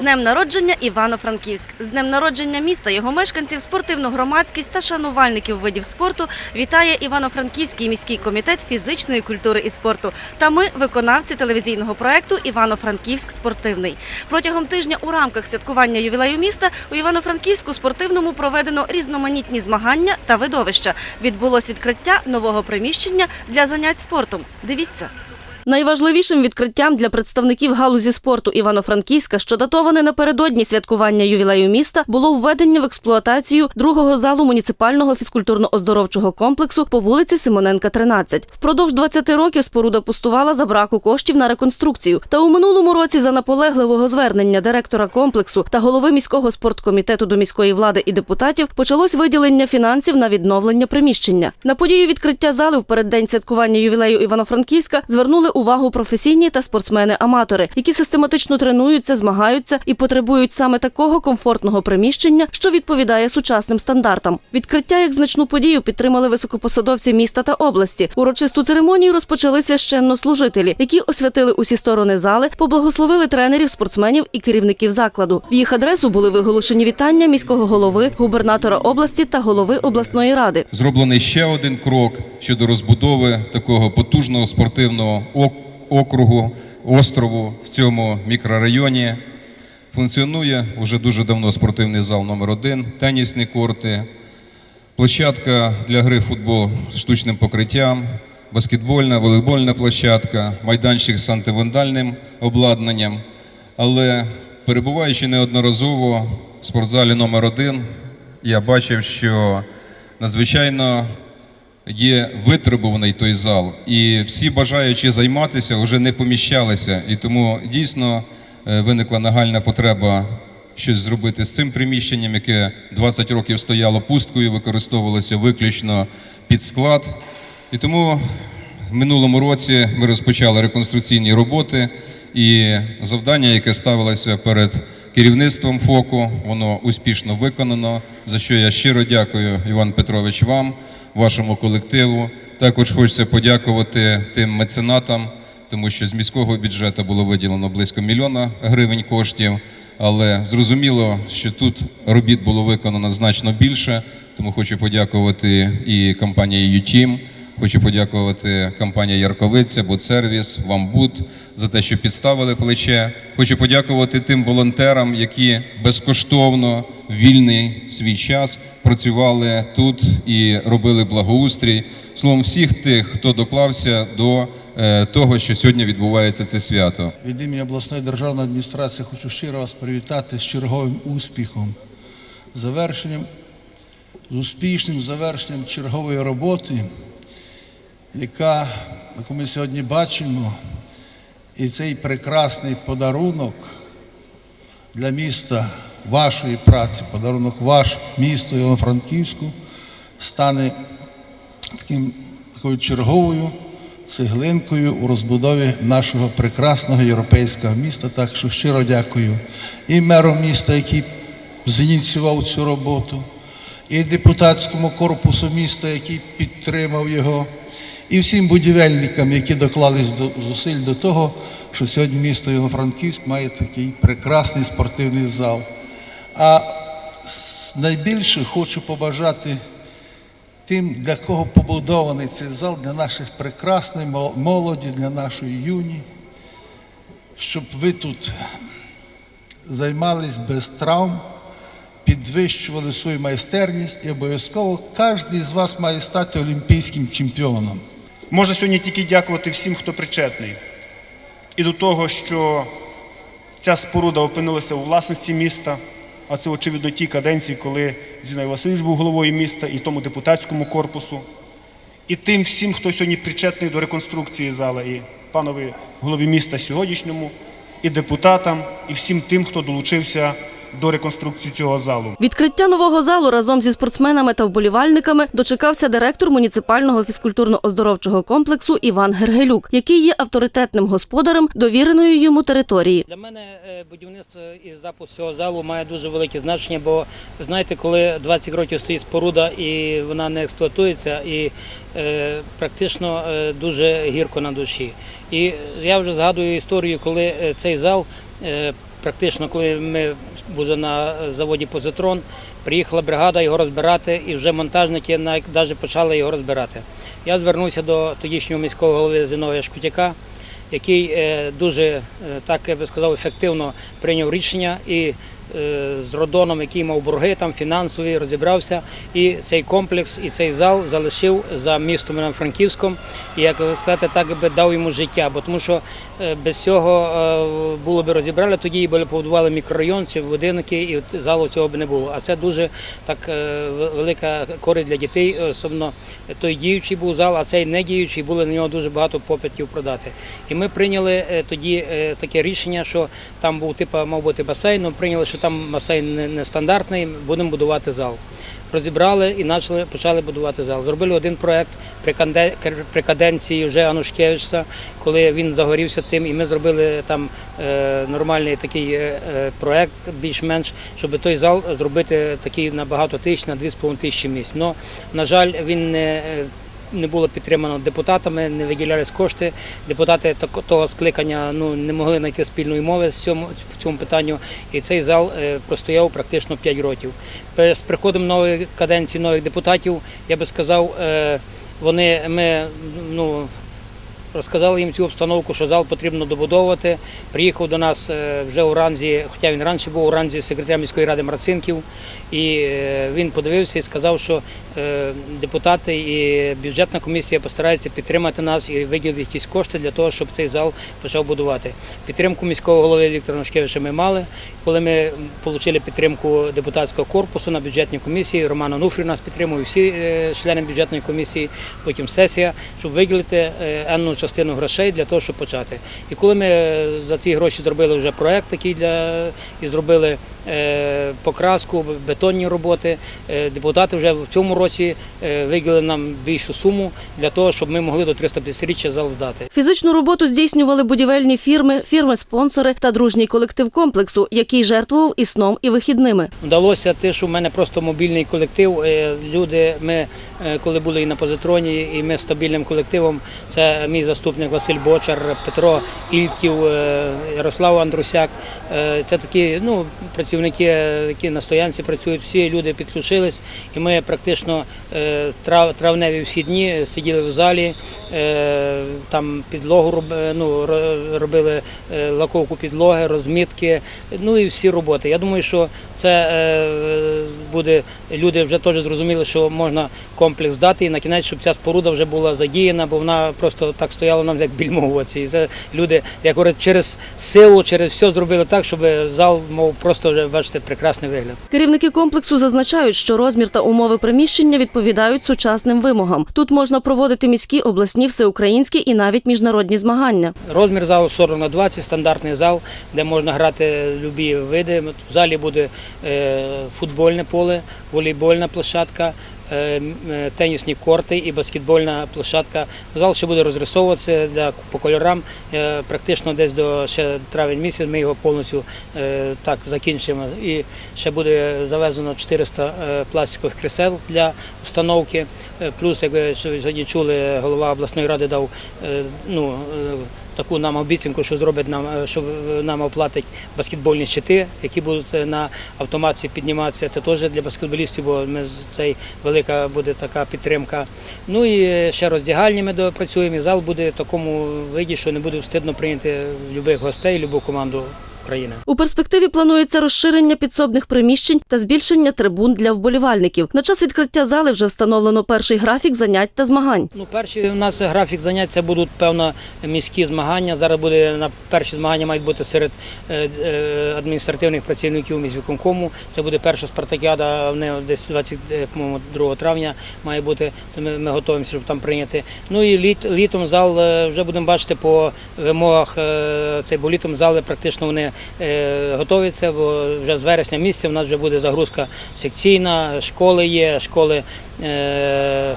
Днем народження Івано-Франківськ. З днем народження міста, його мешканців, спортивну громадськість та шанувальників видів спорту вітає Івано-Франківський міський комітет фізичної культури і спорту. Та ми виконавці телевізійного проекту Івано-Франківськ спортивний. Протягом тижня у рамках святкування ювілею міста у Івано-Франківську спортивному проведено різноманітні змагання та видовища. Відбулось відкриття нового приміщення для занять спортом. Дивіться. Найважливішим відкриттям для представників галузі спорту Івано-Франківська, що датоване напередодні святкування ювілею міста, було введення в експлуатацію другого залу муніципального фізкультурно-оздоровчого комплексу по вулиці Симоненка, 13. Впродовж 20 років споруда пустувала за браку коштів на реконструкцію. Та у минулому році за наполегливого звернення директора комплексу та голови міського спорткомітету до міської влади і депутатів почалось виділення фінансів на відновлення приміщення. На подію відкриття зали в переддень святкування ювілею Івано-Франківська звернули увагу професійні та спортсмени-аматори, які систематично тренуються, змагаються і потребують саме такого комфортного приміщення, що відповідає сучасним стандартам. Відкриття як значну подію підтримали високопосадовці міста та області. Урочисту церемонію розпочали священнослужителі, які освятили усі сторони зали, поблагословили тренерів, спортсменів і керівників закладу. В їх адресу були виголошені вітання міського голови, губернатора області та голови обласної ради. Зроблений ще один крок щодо розбудови такого потужного спортивного ок- округу, острову в цьому мікрорайоні. Функціонує вже дуже давно спортивний зал номер 1 тенісні корти, площадка для гри в футбол з штучним покриттям, баскетбольна, волейбольна площадка, майданчик з антивандальним обладнанням. Але перебуваючи неодноразово в спортзалі номер 1 я бачив, що надзвичайно є витребуваний той зал, і всі бажаючі займатися вже не поміщалися. І тому дійсно е, виникла нагальна потреба щось зробити з цим приміщенням, яке 20 років стояло пусткою, використовувалося виключно під склад. І тому в минулому році ми розпочали реконструкційні роботи, і завдання, яке ставилося перед керівництвом ФОКу, воно успішно виконано. За що я щиро дякую, Іван Петрович, вам, вашому колективу. Також хочеться подякувати тим меценатам, тому що з міського бюджету було виділено близько мільйона гривень коштів. Але зрозуміло, що тут робіт було виконано значно більше, тому хочу подякувати і компанії «Ютім», Хочу подякувати компанії Ярковиця, Будсервіс, Вамбуд за те, що підставили плече. Хочу подякувати тим волонтерам, які безкоштовно вільний свій час працювали тут і робили благоустрій. Словом, всіх тих, хто доклався до е, того, що сьогодні відбувається це свято. Від імені обласної державної адміністрації хочу щиро вас привітати з черговим успіхом, завершенням, з успішним завершенням чергової роботи, яка, яку ми сьогодні бачимо, і цей прекрасний подарунок для міста вашої праці, подарунок ваш місту Івано-Франківську стане таким такою черговою цеглинкою у розбудові нашого прекрасного європейського міста. Так що щиро дякую і меру міста, який зініціював цю роботу, і депутатському корпусу міста, який підтримав його, і всім будівельникам, які доклались до зусиль до того, що сьогодні місто Івано-Франківськ має такий прекрасний спортивний зал. А найбільше хочу побажати тим, для кого побудований цей зал, для наших прекрасної мол- молоді, для нашої юні, щоб ви тут займались без травм, підвищували свою майстерність і обов'язково кожен з вас має стати олімпійським чемпіоном. Можна сьогодні тільки дякувати всім, хто причетний. І до того, що ця споруда опинилася у власності міста, а це, очевидно, ті каденції, коли Зінай Васильович був головою міста і тому депутатському корпусу. І тим всім, хто сьогодні причетний до реконструкції зала, і панові голові міста сьогоднішньому, і депутатам, і всім тим, хто долучився до реконструкції цього залу. Відкриття нового залу разом зі спортсменами та вболівальниками дочекався директор муніципального фізкультурно-оздоровчого комплексу Іван Гергелюк, який є авторитетним господарем довіреної йому території. Для мене е, будівництво і запуск цього залу має дуже велике значення, бо знаєте, коли 20 років стоїть споруда і вона не експлуатується, і е, практично е, дуже гірко на душі. І я вже згадую історію, коли е, цей зал е, практично, коли ми були на заводі Позитрон, приїхала бригада його розбирати, і вже монтажники навіть почали його розбирати. Я звернувся до тодішнього міського голови Зіновія Шкутяка, який е, дуже, е, так я би сказав, ефективно прийняв рішення і з Родоном, який мав борги там фінансові, розібрався. І цей комплекс, і цей зал залишив за містом Івано-Франківськом. І як сказати, так би дав йому життя. Бо тому що е, без цього е, було б розібрали, тоді і побудували мікрорайон чи будинки, і залу цього б не було. А це дуже так е, велика користь для дітей, особливо той діючий був зал, а цей не діючий, було на нього дуже багато попитів продати. І ми прийняли е, тоді е, таке рішення, що там був типу, мав бути басейн, але прийняли, що там басейн нестандартний, будемо будувати зал. Розібрали і почали, почали будувати зал. Зробили один проект при, каденції вже Анушкевича, коли він загорівся тим, і ми зробили там е, нормальний такий е, е, проект, більш-менш, щоб той зал зробити такий на багато тисяч, на 2,5 тисячі місць. Но, на жаль, він не. Не було підтримано депутатами, не виділялись кошти. Депутати того скликання ну, не могли знайти спільної мови з цьому, в цьому питанню. І цей зал е, простояв практично 5 років. З приходом нової каденції нових депутатів, я би сказав, е, вони ми ну, розказали їм цю обстановку, що зал потрібно добудовувати. Приїхав до нас е, вже у ранзі, хоча він раніше був у ранзі секретаря міської ради Марцинків, і е, він подивився і сказав, що е, депутати і бюджетна комісія постараються підтримати нас і виділити якісь кошти для того, щоб цей зал почав будувати. Підтримку міського голови Віктора Ношкевича ми мали. Коли ми отримали підтримку депутатського корпусу на бюджетній комісії, Роман Онуфрій нас підтримує, всі члени бюджетної комісії, потім сесія, щоб виділити енну частину грошей для того, щоб почати. І коли ми е, за ці гроші зробили вже проект такий для і зробили е, покраску, бетонні роботи, е, депутати вже в цьому році виділили нам більшу суму для того, щоб ми могли до 350-річчя зал здати. Фізичну роботу здійснювали будівельні фірми, фірми-спонсори та дружній колектив комплексу, який жертвував і сном, і вихідними. Вдалося те, що в мене просто мобільний колектив. Люди, ми коли були і на позитроні, і ми стабільним колективом. Це мій заступник Василь Бочар, Петро Ільків, е, Ярослав Андрусяк. Е, Це такі ну, працівники, які на стоянці працюють. Всі люди підключились, і ми практично е, трав- травневі всі дні сиділи в залі, там підлогу ну, робили лаковку підлоги, розмітки, ну і всі роботи. Я думаю, що це буде, люди вже теж зрозуміли, що можна комплекс дати і на кінець, щоб ця споруда вже була задіяна, бо вона просто так стояла нам як більмо в оці. І це люди, як говорять, через силу, через все зробили так, щоб зал мав просто вже бачите прекрасний вигляд. Керівники комплексу зазначають, що розмір та умови приміщення відповідають сучасним вимогам. Тут можна проводити міські, обласні, всеукраїнські і навіть міжнародні змагання. Розмір залу 40 на 20, стандартний зал, де можна грати любі види. В залі буде е, футбольне поле, волейбольна площадка, тенісні корти і баскетбольна площадка. Зал ще буде розрисовуватися для, по кольорам. Е, Практично десь до ще травень місяць ми його повністю е, так закінчимо. І ще буде завезено 400 е, пластикових крісел для установки. Е, Плюс, як ви сьогодні чули, голова обласної ради дав е, ну, е, таку нам обіцянку, що зробить нам, е, що нам оплатить баскетбольні щити, які будуть е, на автоматці підніматися. Це теж для баскетболістів, бо ми цей велика буде така підтримка. Ну і е, ще роздягальні ми допрацюємо. І зал буде в такому виді, що не буде встидно прийняти любих гостей, любу команду України. У перспективі планується розширення підсобних приміщень та збільшення трибун для вболівальників. На час відкриття зали вже встановлено перший графік занять та змагань. Ну, перші у нас графік занять це будуть певно міські змагання. Зараз буде на перші змагання мають бути серед е, е, адміністративних працівників міськвиконкому. Це буде перша спартакіада, вони десь 22 травня має бути. Це ми, ми готуємося, щоб там прийняти. Ну і літ, літом зал е, вже будемо бачити по вимогах. е, Цей бо літом зали практично вони е, готуються, бо вже з вересня місяця у нас вже буде загрузка секційна, школи є, школи е, е,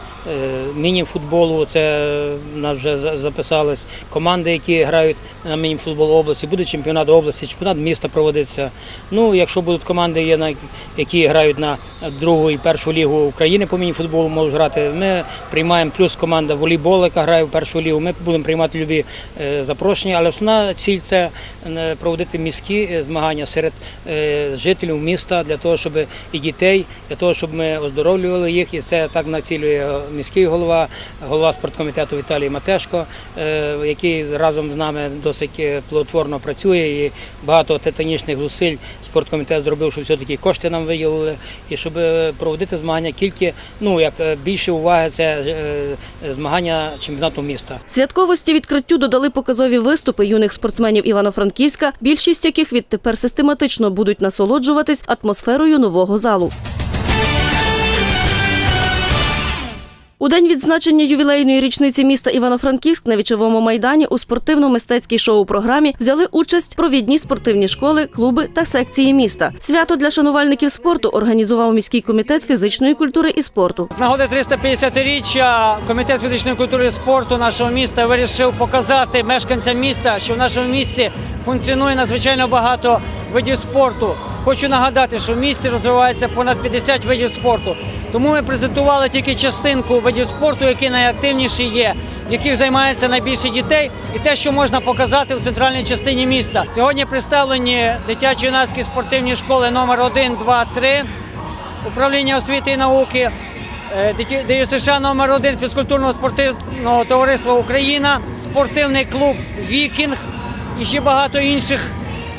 міні-футболу. Це в нас вже записались команди, які грають на міні-футбол області. Буде чемпіонат області, чемпіонат міста проводиться. Ну, якщо будуть команди, які грають на другу і першу лігу України по міні-футболу, можуть грати. Ми приймаємо плюс команда волейбол, яка грає в першу лігу. Ми будемо приймати любі запрошення, але основна ціль це проводити міські міські е, змагання серед е, жителів міста для того, щоб і дітей, для того, щоб ми оздоровлювали їх. І це так націлює міський голова, голова спорткомітету Віталій Матешко, е, який разом з нами досить плодотворно працює. І багато титанічних зусиль спорткомітет зробив, щоб все-таки кошти нам виділили, і щоб проводити змагання тільки ну як більше уваги це змагання чемпіонату міста. Святковості відкриттю додали показові виступи юних спортсменів Івано-Франківська, більшість яких відтепер систематично будуть насолоджуватись атмосферою нового залу. У день відзначення ювілейної річниці міста Івано-Франківськ на вічовому майдані у спортивно-мистецькій шоу-програмі взяли участь провідні спортивні школи, клуби та секції міста. Свято для шанувальників спорту організував міський комітет фізичної культури і спорту. З нагоди 350-річчя Комітет фізичної культури і спорту нашого міста вирішив показати мешканцям міста, що в нашому місті функціонує надзвичайно багато видів спорту. Хочу нагадати, що в місті розвивається понад 50 видів спорту. Тому ми презентували тільки частинку видів спорту, які найактивніші є, в яких займається найбільше дітей, і те, що можна показати в центральній частині міста. Сьогодні представлені дитячо-юнацькі спортивні школи номер 1, 2, 3, управління освіти і науки. Е, ДЮСШ номер 1 фізкультурного спортивного товариства Україна, спортивний клуб Вікінг і ще багато інших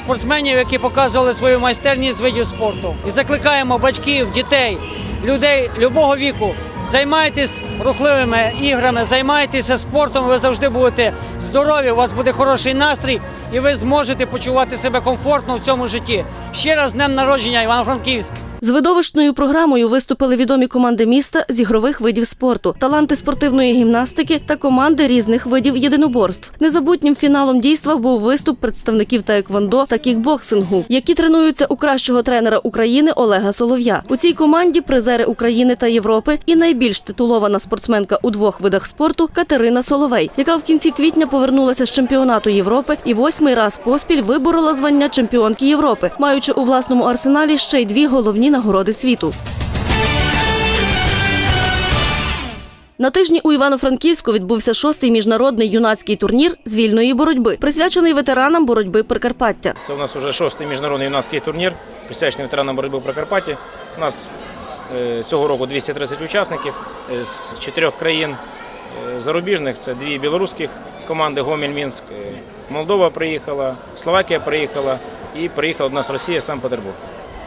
спортсменів, які показували свою майстерність з видів спорту. І закликаємо батьків, дітей, людей любого віку. Займайтесь рухливими іграми, займайтеся спортом. Ви завжди будете здорові, у вас буде хороший настрій, і ви зможете почувати себе комфортно в цьому житті. Ще раз з днем народження, Івано-Франківськ! З видовищною програмою виступили відомі команди міста з ігрових видів спорту, таланти спортивної гімнастики та команди різних видів єдиноборств. Незабутнім фіналом дійства був виступ представників таеквондо та кікбоксингу, які тренуються у кращого тренера України Олега Солов'я. У цій команді призери України та Європи і найбільш титулована спортсменка у двох видах спорту Катерина Соловей, яка в кінці квітня повернулася з чемпіонату Європи і восьмий раз поспіль виборола звання чемпіонки Європи, маючи у власному арсеналі ще й дві головні нагороди світу. На тижні у Івано-Франківську відбувся шостий міжнародний юнацький турнір з вільної боротьби, присвячений ветеранам боротьби Прикарпаття. Це у нас вже шостий міжнародний юнацький турнір, присвячений ветеранам боротьби в Прикарпатті. У нас е, цього року 230 учасників е, з чотирьох країн е, зарубіжних. Це дві білоруських команди Гомель Мінськ, Молдова приїхала, Словакія приїхала і приїхала до нас Росія, Санкт-Петербург.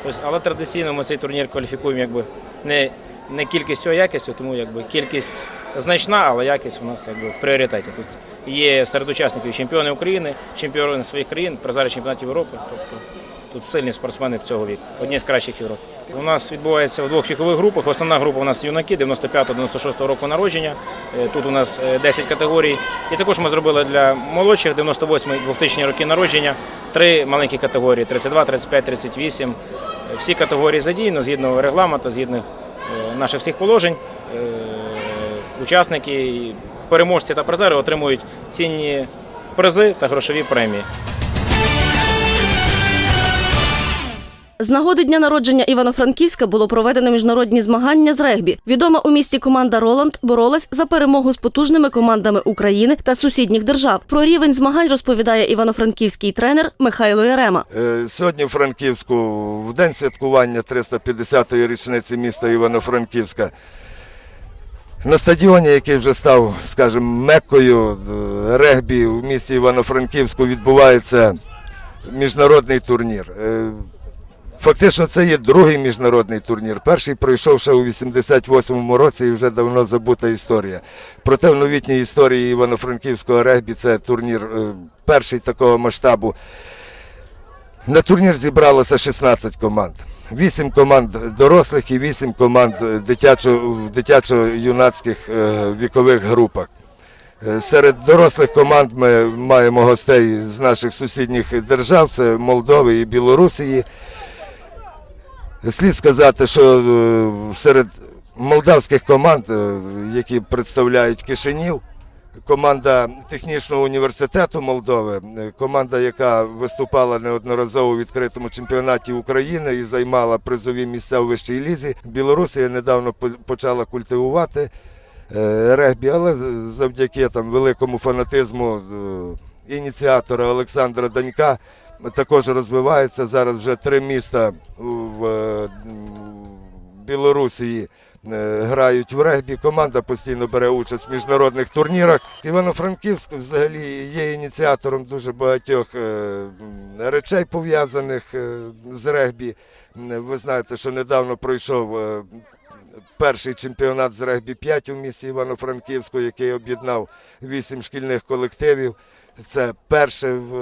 Тобто, але традиційно ми цей турнір кваліфікуємо якби не, не кількістю, а якістю, тому якби кількість значна, але якість у нас якби в пріоритеті. Тут є серед учасників чемпіони України, чемпіони своїх країн, призери чемпіонатів Європи. Тобто тут сильні спортсмени цього віку, одні з кращих в Європі. У нас відбувається в двох вікових групах. Основна група у нас юнаки 95-96 року народження. Е, Тут у нас е, 10 категорій. І також ми зробили для молодших 98-2000 роки народження три маленькі категорії 32, 35, 38. Всі категорії задіяно згідно регламенту, згідно е, наших всіх положень. Е, Учасники, переможці та призери отримують цінні призи та грошові премії. З нагоди дня народження Івано-Франківська було проведено міжнародні змагання з регбі. Відома у місті команда Роланд боролась за перемогу з потужними командами України та сусідніх держав. Про рівень змагань розповідає івано-франківський тренер Михайло Ярема. Е, Сьогодні в Франківську, в день святкування 350-ї річниці міста Івано-Франківська, на стадіоні, який вже став, скажімо, меккою е, регбі в місті Івано-Франківську, відбувається міжнародний турнір. Е, Фактично, це є другий міжнародний турнір. Перший пройшов ще у 88-му році і вже давно забута історія. Проте в новітній історії Івано-Франківського регбі це турнір е, перший такого масштабу. На турнір зібралося 16 команд. 8 команд дорослих і 8 команд в дитячо-юнацьких е, вікових групах. Е, Серед дорослих команд ми маємо гостей з наших сусідніх держав, це Молдови і Білорусії. Слід сказати, що е, серед молдавських команд, е, які представляють Кишинів, команда технічного університету Молдови, е, команда, яка виступала неодноразово у відкритому чемпіонаті України і займала призові місця у вищій лізі. Білорусія недавно почала культивувати регбі, але завдяки там великому фанатизму ініціатора Олександра Данька також розвивається. Зараз вже три міста в е, Білорусі е, грають в регбі. Команда постійно бере участь в міжнародних турнірах. Івано-Франківськ взагалі є ініціатором дуже багатьох е, речей пов'язаних з регбі. Ви знаєте, що недавно пройшов перший чемпіонат з регбі 5 у місті Івано-Франківську, який об'єднав вісім шкільних колективів. Це перше в,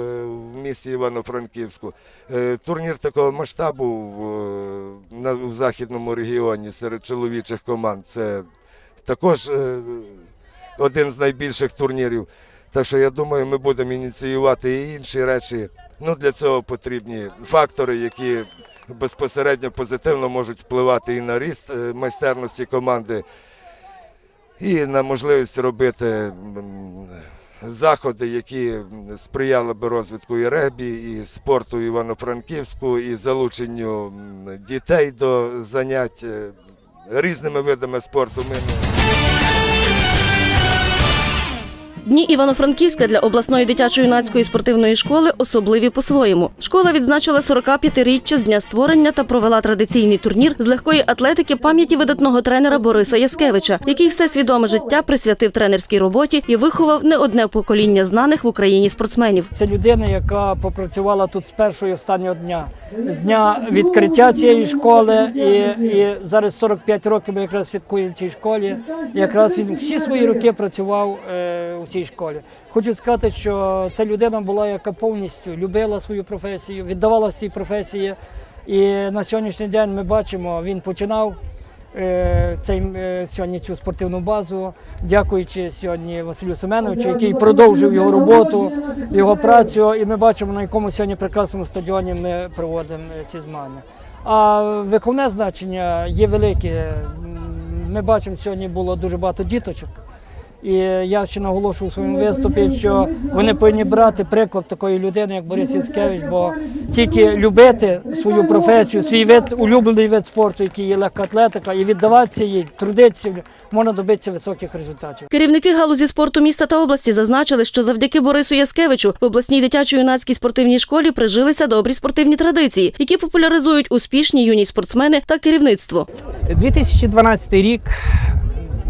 місті Івано-Франківську. Е, Турнір такого масштабу в, на, в західному регіоні серед чоловічих команд. Це також е, один з найбільших турнірів. Так що я думаю, ми будемо ініціювати і інші речі. Ну, для цього потрібні фактори, які безпосередньо позитивно можуть впливати і на ріст е, майстерності команди, і на можливість робити заходи, які сприяли би розвитку і регбі, і спорту Івано-Франківську, і залученню дітей до занять е, різними видами спорту. Ми Дні Івано-Франківська для обласної дитячо-юнацької спортивної школи особливі по-своєму. Школа відзначила 45-річчя з дня створення та провела традиційний турнір з легкої атлетики пам'яті видатного тренера Бориса Яскевича, який все свідоме життя присвятив тренерській роботі і виховав не одне покоління знаних в Україні спортсменів. Це людина, яка попрацювала тут з першого і останнього дня. З дня відкриття цієї школи, і, і зараз 45 років ми якраз святкуємо в цій школі. Якраз він всі свої роки працював е, у цій школі. Хочу сказати, що це людина була, яка повністю любила свою професію, віддавала цій професії. І на сьогоднішній день ми бачимо, він починав цей, е, сьогодні цю спортивну базу, дякуючи сьогодні Василю Семеновичу, який продовжив його роботу, його працю. І ми бачимо, на якому сьогодні прекрасному стадіоні ми проводимо е, ці змагання. А виховне значення є велике. Ми бачимо, сьогодні було дуже багато діточок. І я ще наголошую у своєму виступі, що вони повинні брати приклад такої людини, як Борис Яцкевич, бо тільки любити свою професію, свій вид, улюблений вид спорту, який є легка атлетика, і віддаватися їй, трудитися, можна добитися високих результатів. Керівники галузі спорту міста та області зазначили, що завдяки Борису Яскевичу в обласній дитячо-юнацькій спортивній школі прижилися добрі спортивні традиції, які популяризують успішні юні спортсмени та керівництво. 2012 рік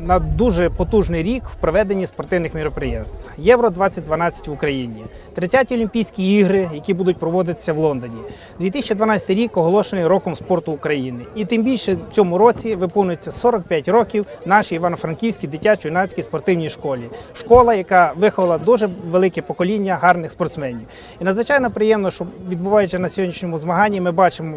на дуже потужний рік в проведенні спортивних мероприємств. Євро 2012 в Україні, 30-ті Олімпійські ігри, які будуть проводитися в Лондоні. 2012 рік оголошений роком спорту України. І тим більше в цьому році виповнюється 45 років нашій Івано-Франківській дитячо-юнацькій спортивній школі. Школа, яка виховала дуже велике покоління гарних спортсменів. І надзвичайно приємно, що відбуваючи на сьогоднішньому змаганні, ми бачимо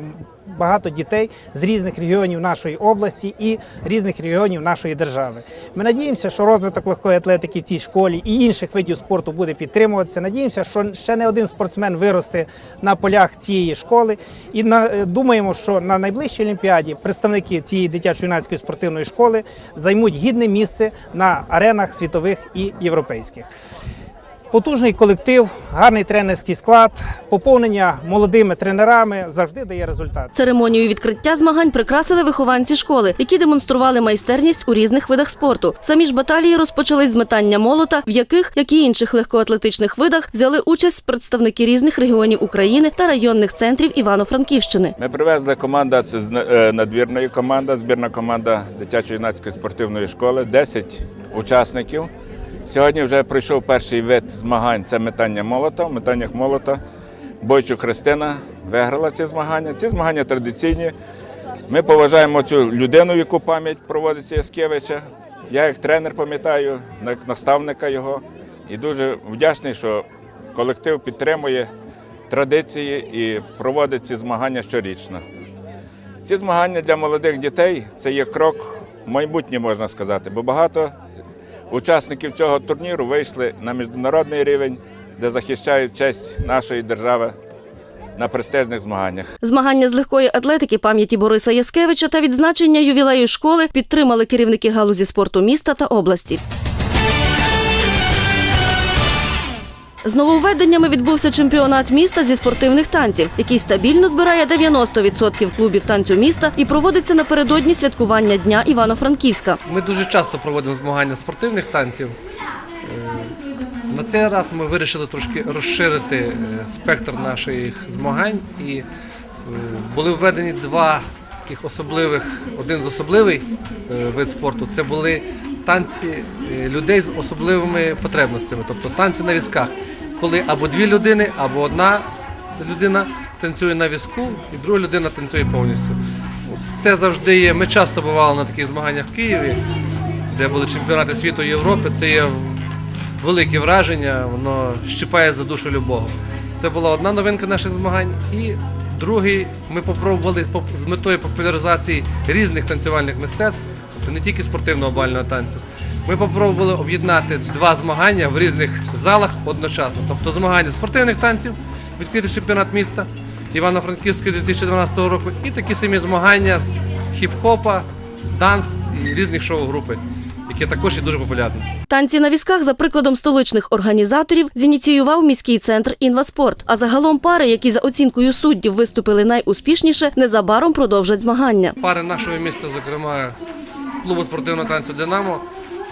багато дітей з різних регіонів нашої області і різних регіонів нашої держави. Ми надіємося, що розвиток легкої атлетики в цій школі і інших видів спорту буде підтримуватися. Надіємося, що ще не один спортсмен виросте на полях цієї школи. І на, е, думаємо, що на найближчій олімпіаді представники цієї дитячо-юнацької спортивної школи займуть гідне місце на аренах світових і європейських. Потужний колектив, гарний тренерський склад, поповнення молодими тренерами завжди дає результат. Церемонію відкриття змагань прикрасили вихованці школи, які демонстрували майстерність у різних видах спорту. Самі ж баталії розпочались з метання молота, в яких, як і інших легкоатлетичних видах, взяли участь представники різних регіонів України та районних центрів Івано-Франківщини. Ми привезли команда, це з- е, надвірної команда, збірна команда дитячо-юнацької спортивної школи, 10 учасників. Сьогодні вже пройшов перший вид змагань це метання молота. В метаннях молота Бойчук Христина виграла ці змагання. Ці змагання традиційні. Ми поважаємо цю людину, яку пам'ять проводиться Яскевича. Я як тренер пам'ятаю, як наставника його. І дуже вдячний, що колектив підтримує традиції і проводить ці змагання щорічно. Ці змагання для молодих дітей це є крок в майбутнє, можна сказати, бо багато учасників цього турніру вийшли на міжнародний рівень, де захищають честь нашої держави на престижних змаганнях. Змагання з легкої атлетики пам'яті Бориса Яскевича та відзначення ювілею школи підтримали керівники галузі спорту міста та області. З нововведеннями відбувся чемпіонат міста зі спортивних танців, який стабільно збирає 90% клубів танцю міста і проводиться напередодні святкування Дня Івано-Франківська. Ми дуже часто проводимо змагання спортивних танців. Е, На цей раз ми вирішили трошки розширити е, спектр наших змагань і е, були введені два таких особливих, один з особливий вид спорту це були танці людей з особливими потребностями, тобто танці на візках, коли або дві людини, або одна людина танцює на візку, і друга людина танцює повністю. Це завжди є. Ми часто бували на таких змаганнях в Києві, де були чемпіонати світу і Європи. Це є велике враження, воно щипає за душу любого. Це була одна новинка наших змагань. І другий ми попробували поп- з метою популяризації різних танцювальних мистецтв, тобто не тільки спортивного бального танцю. Ми попробували об'єднати два змагання в різних залах одночасно. Тобто змагання спортивних танців, відкритий чемпіонат міста Івано-Франківської 2012 року, і такі самі змагання з хіп-хопа, данс і різних шоу-групи, які також є дуже популярні. Танці на візках за прикладом столичних організаторів зініціював міський центр «Інваспорт». А загалом пари, які за оцінкою суддів виступили найуспішніше, незабаром продовжать змагання. Пари нашого міста, зокрема клубу спортивного танцю Динамо,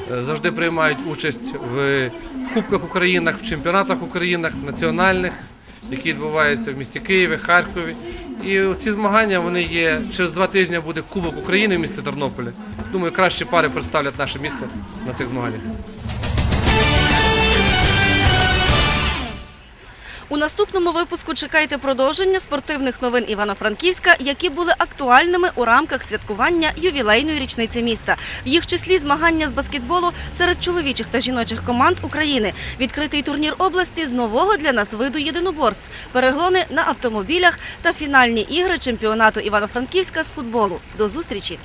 завжди приймають участь в Кубках України, в чемпіонатах України, національних, які відбуваються в місті Києві, Харкові. І ці змагання вони є через два тижні буде Кубок України в місті Тернополі. Думаю, кращі пари представлять наше місто на цих змаганнях. У наступному випуску чекайте продовження спортивних новин Івано-Франківська, які були актуальними у рамках святкування ювілейної річниці міста. В їх числі змагання з баскетболу серед чоловічих та жіночих команд України, відкритий турнір області з нового для нас виду єдиноборств, перегони на автомобілях та фінальні ігри чемпіонату Івано-Франківська з футболу. До зустрічі!